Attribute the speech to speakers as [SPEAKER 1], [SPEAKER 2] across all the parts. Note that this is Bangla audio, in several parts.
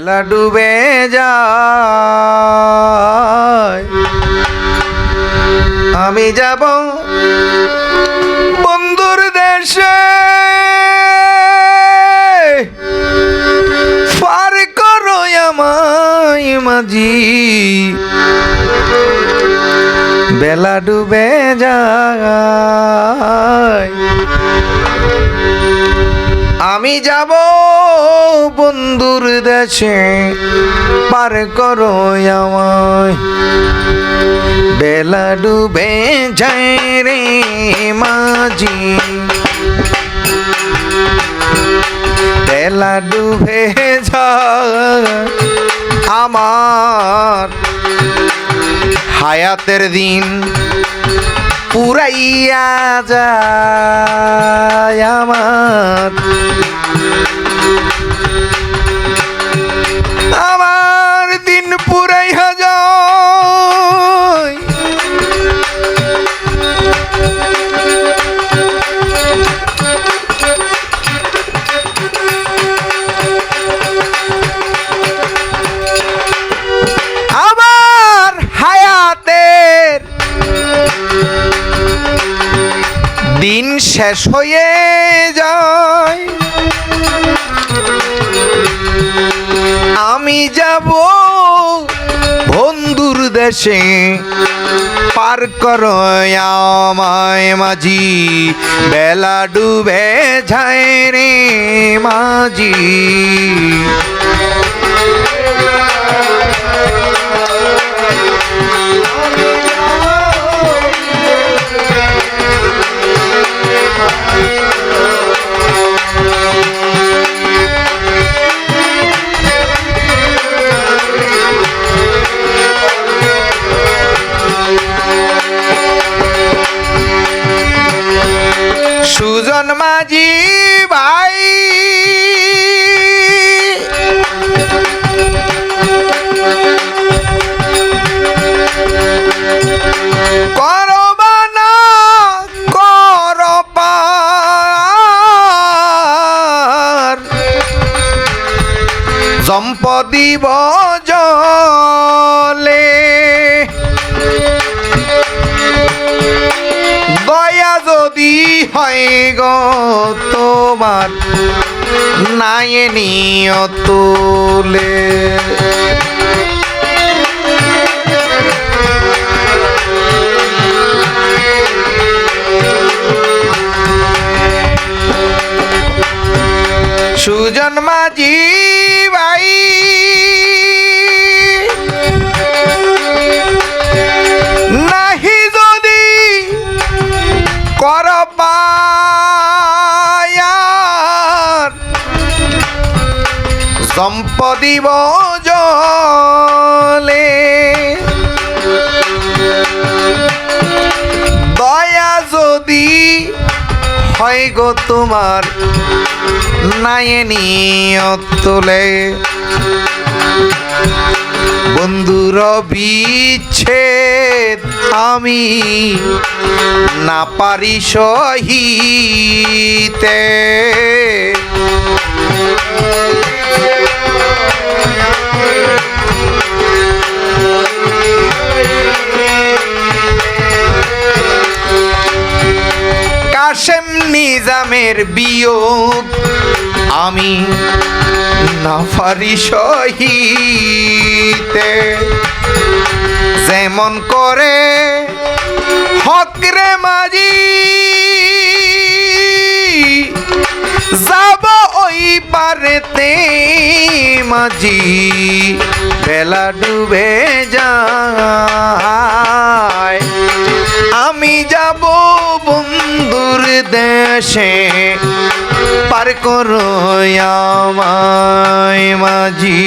[SPEAKER 1] বেলা ডুবে যায়। আমি যাব বন্ধুর দেশে। পার করো আমায় মাঝি। বেলা ডুবে যায়। আমি যাব বন্ধুর দেশে পার করো আমায়। বেলা ডুবে যায় রে মাঝি। বেলা ডুবে আমার। হায়াতের দিন পুরাইয়া যায় আমার। শেষ হয়ে যায়। আমি যাব বন্ধুর দেশে পার আমায় মাঝি। বেলা ডুবে যায় রে মাঝি। ভাই। করবানা করপার সম্পদি বজলে গো তোমার নাই নিয়তুলে সুজন মাঝি সম্পদি বজলে দয়া যদি হয় গো তোমার নায়নি তোলে বন্ধুর বিচ্ছেদ আমি না পারি সহিতে। নিজামের বিয়োগ। আমি না পারি সহিতে। যেমন করে হকরে মাঝি যাব ওই পারেতে মাঝি বেলা ডুবে যায়। আমি যাব বন্ধুর দেশে। পার করো আমায় মাঝি।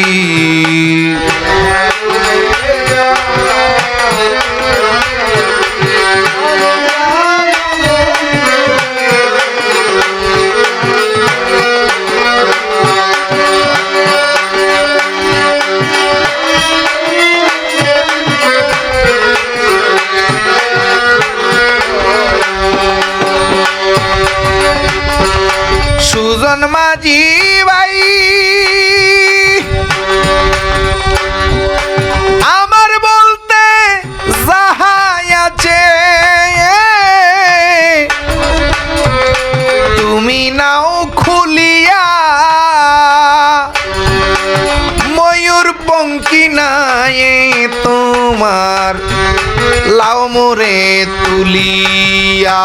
[SPEAKER 1] মোরে তুলিয়া।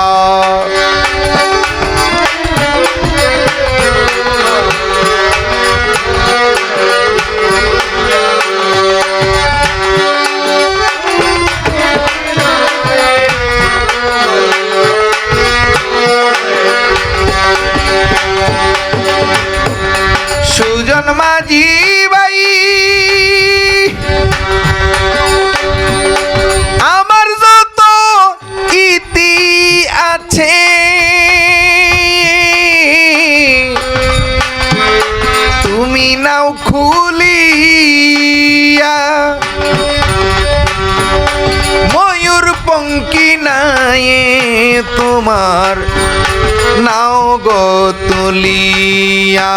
[SPEAKER 1] তুলিয়া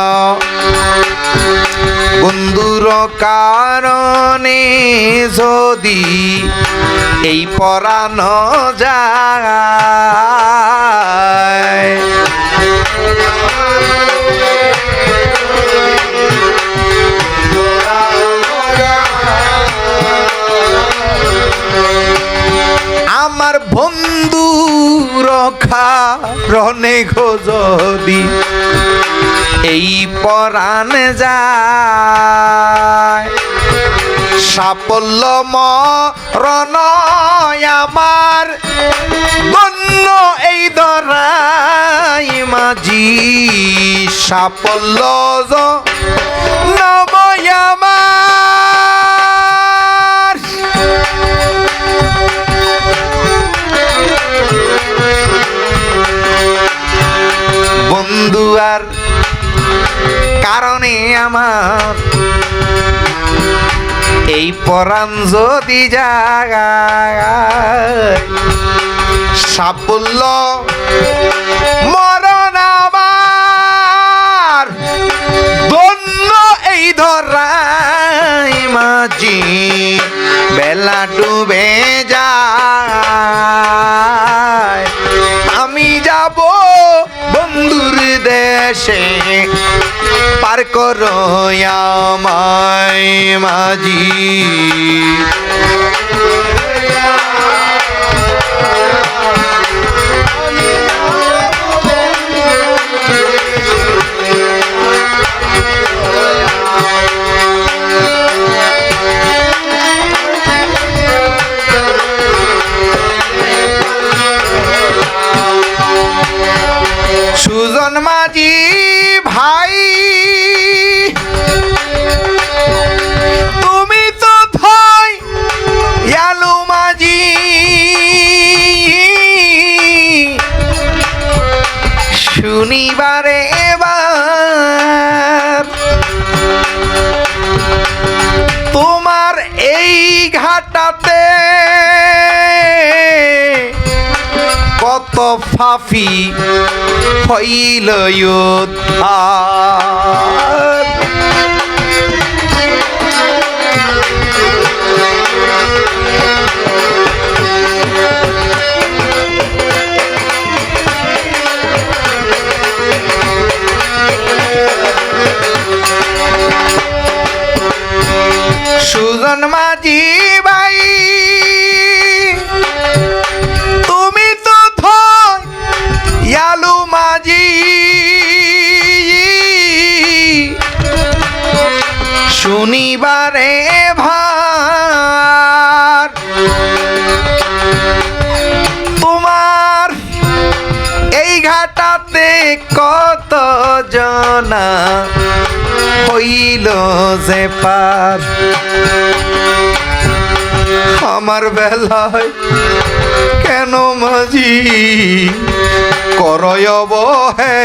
[SPEAKER 1] বন্ধুর কারণে যদি এই পরাণ যায় গো যদি এই পরাণ যায়। সাফল্য মরণ আমার। গণ্য এই দরাই মাঝি। সাফল্য আর কারণে আমার এই পরাণ যদি জাগায় সাফল্য দেশে পার করো আমায় মাঝি। ফাফি হইল কত জনা হইল যে পার। আমার বেলায় কেন মাঝি করয়ব হে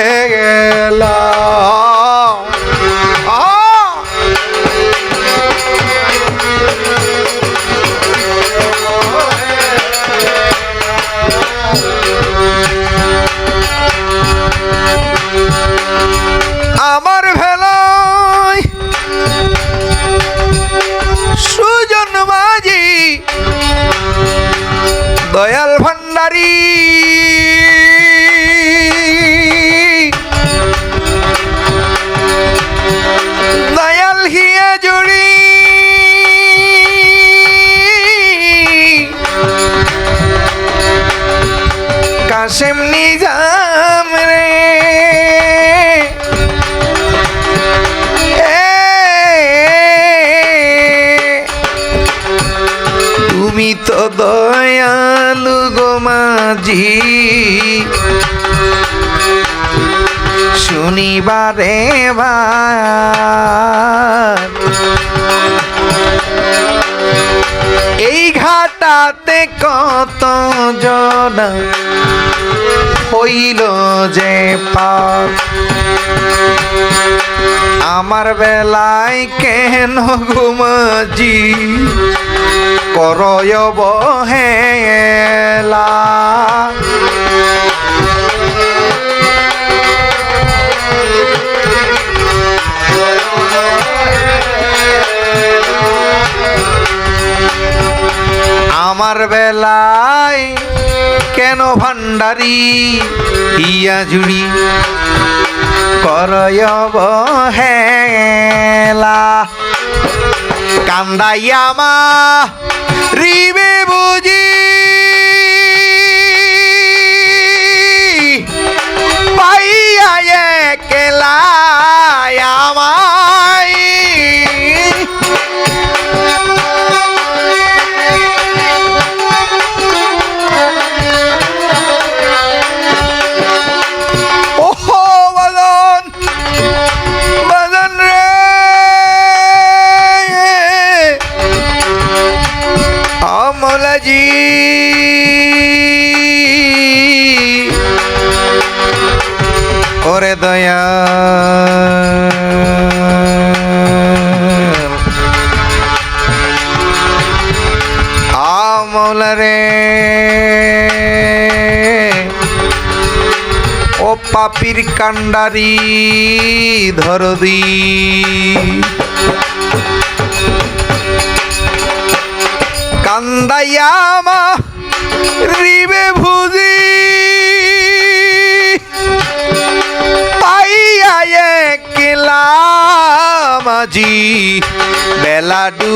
[SPEAKER 1] শনিবারে বার এই ঘাটাতে কত জন হইল যে পার আমার বেলায় কেন ঘুমজি করয় বহেলা আমার বেলায় কেন ভান্ডারি ইয়া জুড়ি করয় হেলা কান্দাইয়া মা রিবে বুঝি ওরে দয়া রে ও পাপির কান্ডারি ধরদি। কান্দাইয়ামা রিবে ভুজি।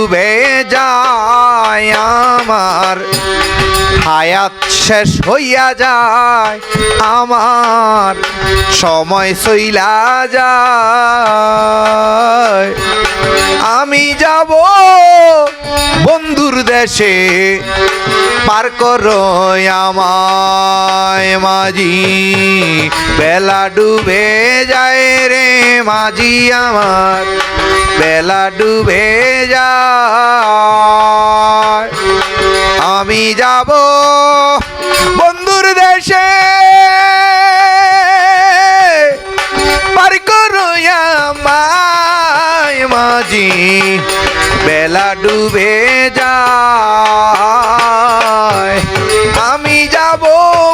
[SPEAKER 1] ডুবে যায় আমার। হায়াত শেষ হইয়া যায়, আমার সময় সইলা যায়। আমি যাব বন্ধুর দেশে, পার করো আমায় মাঝি। বেলা ডুবে যায় রে মাঝি আমার, বেলা ডুবে যায়। আমি যাব বন্ধুর দেশে। মাঝি, বেলা ডুবে যায়। আমি যাব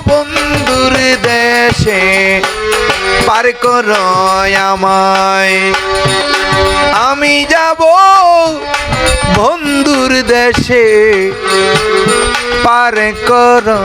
[SPEAKER 1] বন্ধুর দেশে, পার করো আমায় আমি যাব বন্ধুর দেশে। পার করো